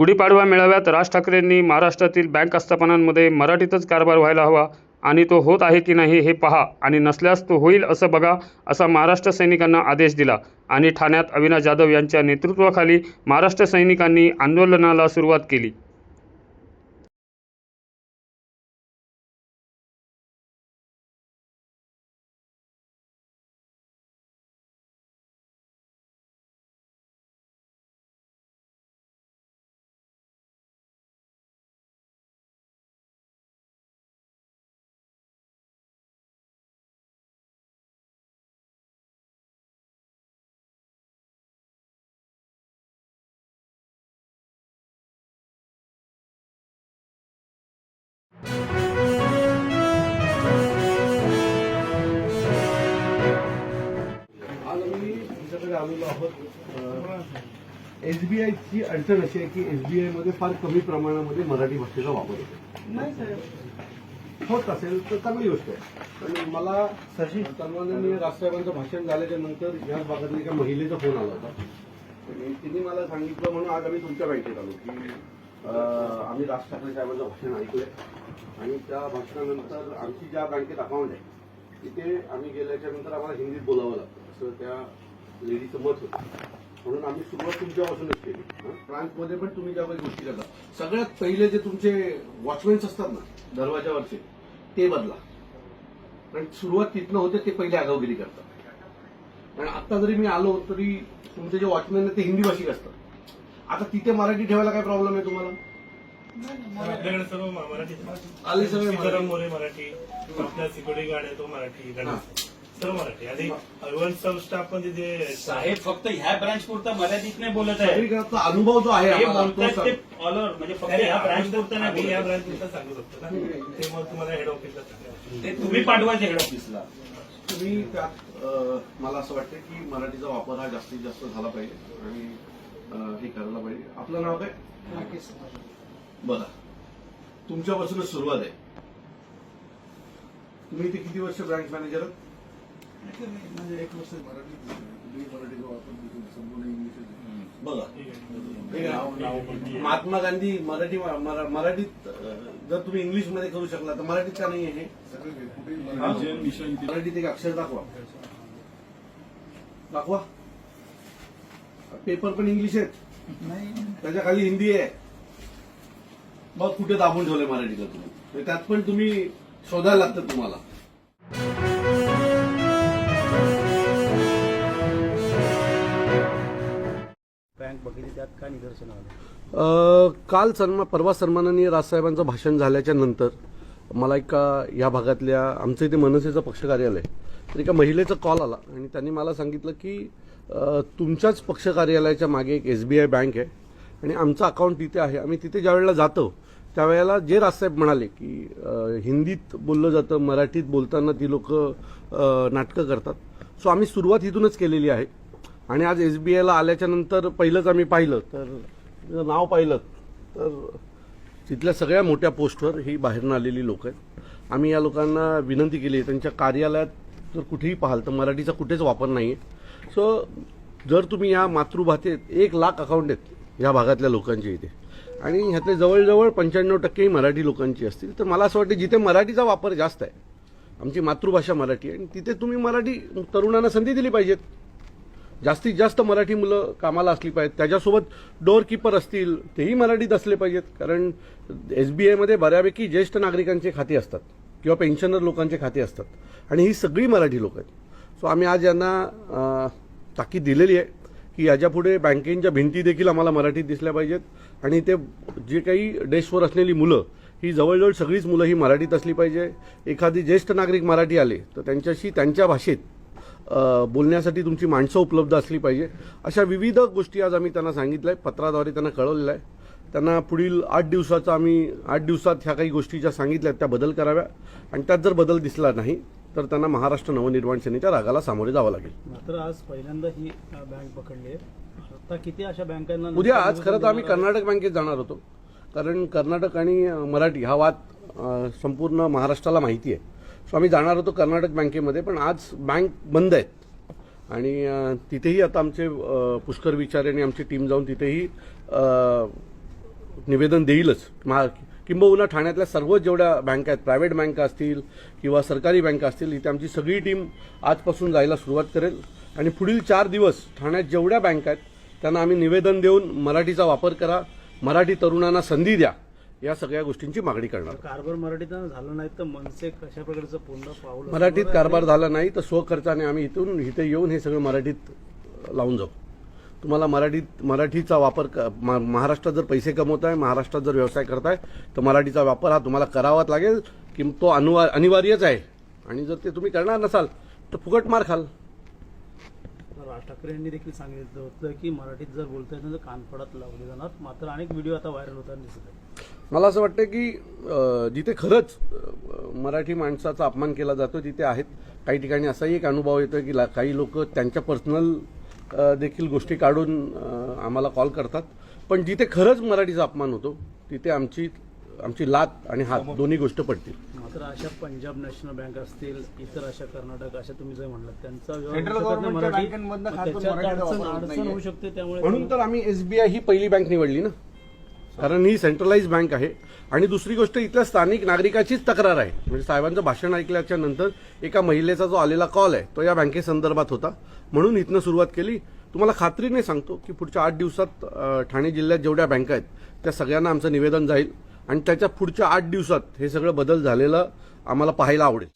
गुढीपाडवा मेळाव्यात राज ठाकरेंनी महाराष्ट्रातील बँक आस्थापनांमध्ये मराठीतच कारभार व्हायला हवा आणि तो होत आहे की नाही हे पहा आणि नसल्यास तो होईल असं बघा असा महाराष्ट्र सैनिकांना आदेश दिला. आणि ठाण्यात अविनाश जाधव यांच्या नेतृत्वाखाली महाराष्ट्र सैनिकांनी आंदोलनाला सुरुवात केली. एसबीआयची अडचण अशी आहे की एसबीआयमध्ये फार कमी प्रमाणामध्ये मराठी भाषेचा वापर होतो. होत असेल तर चांगली गोष्ट आहे. पण मला सन्माननीय राजसाहेबांचं भाषण झाल्याच्यानंतर याच भागातल्या एका महिलेचा फोन आला होता. आणि तिने मला सांगितलं म्हणून आज आम्ही तुमच्या बँकेत आलो की आम्ही राज ठाकरे साहेबांचं भाषण ऐकलंय. आणि त्या भाषणानंतर आमची ज्या बँकेत अकाउंट आहे तिथे आम्ही गेल्याच्यानंतर आम्हाला हिंदीत बोलावं लागतं. असं त्या लेडीचं मत होतं. म्हणून आम्ही सुरुवात तुमच्यापासूनच केली. हं? फ्रान्समध्ये पण तुम्ही ज्या काही गोष्टी करता सगळ्यात पहिले जे तुमचे वॉचमॅन्स असतात ना दरवाजावरचे ते बदला. पण सुरुवात तिथनं होते ते पहिले आगावगिरी करतात. आणि आता जरी मी आलो तरी तुमचे जे वॉचमॅन आहेत ते हिंदी भाषिक असतात. आता तिथे मराठी ठेवायला काय प्रॉब्लेम आहे तुम्हाला? आपल्याकडे सर्व मराठी. आले सगळे मराठी. आपल्या सिक्युरिटी गार्ड आहे तो मराठी. मराठी. आणि अवन सब स्टाफ पण तिथे साहेब फक्त ह्या ब्रांच पुरता मराठीत नाही बोलत आहे. अनुभव जो आहे हे आम्हाला, तो बोलतात ते सांग- ऑल ओव्हर म्हणजे फक्त ह्या ब्रांच पुरता नाही या बोलत. ब्रांच पुरतं सांगू शकतो ना. ते मग तुम्हाला हेड ऑफिसला सांगा. ते तुम्ही पाठवायचे हेड ऑफिसला तुम्ही त्यात अं, मला असं वाटतं की मराठीचा वापर हा जास्तीत जास्त झाला पाहिजे आणि अं, हे करायला पाहिजे. आपलं नाव काय? बघा. तुमच्यापासूनच सुरुवात आहे. तुम्ही इथे किती वर्ष ब्रँच मॅनेजर आहात? म्हणजे एक वर्ष मराठी मी मराठीचा वापर तिथून संपूर्ण इंग्लिश बघा महात्मा गांधी मराठी मरा- मराठीत जर तुम्ही इंग्लिशमध्ये करू शकला तर मराठीत का नाही आहे हे. मराठीत एक अक्षर दाखवा. दाखवा. पेपर पण इंग्लिश आहेत. नाही त्याच्याखाली हिंदी आहे. मग कुठे दाबून ठेवलंय मराठीला तुम्ही. त्यात पण तुम्ही शोधायला लागतं तुम्हाला. त्यात काय निदर्शन आलं? काल सन्मान परवा सन्माननीय राजसाहेबांचं भाषण झाल्याच्यानंतर मला एका या भागातल्या आमचं इथे मनसेचं पक्ष कार्यालय तर एका महिलेचा कॉल आला आणि त्यांनी मला सांगितलं की तुमच्याच पक्ष कार्यालयाच्या मागे एक एस बी आय बँक आहे आणि आमचं अकाउंट तिथे आहे. आम्ही तिथे ज्यावेळेला जातो त्यावेळेला जे राजसाहेब म्हणाले की हिंदीत बोललं जातं मराठीत बोलताना ती लोक नाटकं करतात. सो आम्ही सुरुवात इथूनच केलेली आहे. आणि आज एस बी आयला आल्याच्यानंतर पहिलंच आम्ही पाहिलं तर जर नाव पाहिलं तर तिथल्या सगळ्या मोठ्या पोस्टवर ही बाहेरून आलेली लोक आहेत. आम्ही या लोकांना विनंती केली आहे त्यांच्या कार्यालयात जर कुठेही पाहाल तर मराठीचा कुठेच वापर नाही आहे सो जर तुम्ही या मातृभाषेत एक लाख अकाउंट आहेत या भागातल्या लोकांचे इथे आणि ह्यातले जवळजवळ पंच्याण्णव टक्के मराठी लोकांची असतील तर मला असं वाटतं जिथे मराठीचा वापर जास्त आहे आमची मातृभाषा मराठी आहे आणि तिथे तुम्ही मराठी तरुणांना संधी दिली पाहिजेत. जास्तीत जास्त मराठी मुलं कामाला असली पाहिजेत. त्याच्यासोबत डोअरकीपर असतील तेही मराठीत असले पाहिजेत. कारण एस बी आयमध्ये बऱ्यापैकी ज्येष्ठ नागरिकांचे खाते असतात किंवा पेन्शनर लोकांचे खाते असतात. आणि ही सगळी मराठी लोक आहेत. सो आम्ही आज यांना ताकीद दिलेली आहे की याच्यापुढे बँकेच्या भिंती देखील आम्हाला मराठीत दिसल्या पाहिजेत. आणि ते जे काही डेस्कवर असलेली मुलं ही जवळजवळ सगळीच मुलं ही मराठीत असली पाहिजे. एखादी ज्येष्ठ नागरिक मराठी आले तर त्यांच्याशी त्यांच्या भाषेत बोलण्यासाठी तुमची माणसं उपलब्ध असली पाहिजे. अशा विविध गोष्टी आज आम्ही त्यांना सांगितलं आहे पत्राद्वारे त्यांना कळवलेलं आहे. त्यांना पुढील आठ दिवसाचा आम्ही आठ दिवसात ह्या काही गोष्टी ज्या सांगितल्या त्या बदल कराव्या. आणि त्यात जर बदल दिसला नाही तर त्यांना महाराष्ट्र नवनिर्माण सेनेच्या रागाला सामोरे जावं लागेल. मात्र आज पहिल्यांदा ही बँक पकडली आता किती अशा बँकांना उद्या आज खरं तर आम्ही कर्नाटक बँकेत जाणार होतो. कारण कर्नाटक आणि मराठी हा वाद संपूर्ण महाराष्ट्राला माहिती आहे. सो आम्ही जाणार होतो कर्नाटक बँकेमध्ये पण आज बँक बंद आहेत. आणि तिथेही आता आमचे पुष्कर विचारे आणि आमची टीम जाऊन तिथेही निवेदन देईलच. महा किंबहुना ठाण्यातल्या सर्व जेवढ्या बँका आहेत प्रायव्हेट बँका असतील किंवा सरकारी बँका असतील इथे आमची सगळी टीम आजपासून जायला सुरुवात करेल. आणि पुढील चार दिवस ठाण्यात जेवढ्या बँका आहेत त्यांना आम्ही निवेदन देऊन मराठीचा वापर करा. मराठी तरुणांना संधी द्या. या सगळ्या गोष्टींची मागणी करणार. कारभार मराठीत झालं नाही तर मनसे कशा प्रकारचं पूर्ण पाऊल मराठीत कारभार झाला नाही तर स्वखर्चाने आम्ही इथून इथे येऊन हे सगळं मराठीत लावून जाऊ. तुम्हाला मराठीत मराठीचा वापर महाराष्ट्रात जर पैसे कमवताय महाराष्ट्रात जर व्यवसाय करताय तर मराठीचा वापर हा तुम्हाला करावाच लागेल की तो अनुवा अनिवार्यच आहे. आणि जर ते तुम्ही करणार नसाल तर फुकट मार खाल. राज ठाकरे यांनी देखील सांगितलं होतं की मराठीत जर बोलता येत तर कानफडात लावले जाणार. मात्र अनेक व्हिडिओ आता व्हायरल होताना दिसत आहे मला असं वाटतं की जिथे खरंच मराठी माणसाचा अपमान केला जातो तिथे आहेत. काही ठिकाणी असाही एक अनुभव येतो की काही लोक त्यांच्या पर्सनल देखील गोष्टी काढून आम्हाला कॉल करतात. पण जिथे खरंच मराठीचा अपमान होतो तिथे आमची आमची लात आणि हात दोन्ही गोष्ट पडतील. मात्र अशा पंजाब नॅशनल बँक असतील इतर अशा कर्नाटक अशा तुम्ही जे म्हणलात त्यांचा अडचण. होऊ शकते त्यामुळे म्हणून तर आम्ही एसबीआय ही पहिली बँक निवडली ना. कारण ही सेंट्रलाइज बँक आहे. आणि दुसरी गोष्ट इथल्या स्थानिक नागरिकाचीच तक्रार आहे. म्हणजे साहेबांचं भाषण ऐकल्याच्या नंतर एका महिलेचा जो आलेला कॉल आहे तो या बँकेसंदर्भात होता. म्हणून इथनं सुरुवात केली. तुम्हाला खात्रीने सांगतो की पुढच्या आठ दिवसात ठाणे जिल्ह्यात जेवढ्या बँका आहेत त्या सगळ्यांना आमचं निवेदन जाईल. आणि त्याच्या पुढच्या आठ दिवसात हे सगळं बदल झालेलं आम्हाला पाहायला आवडेल.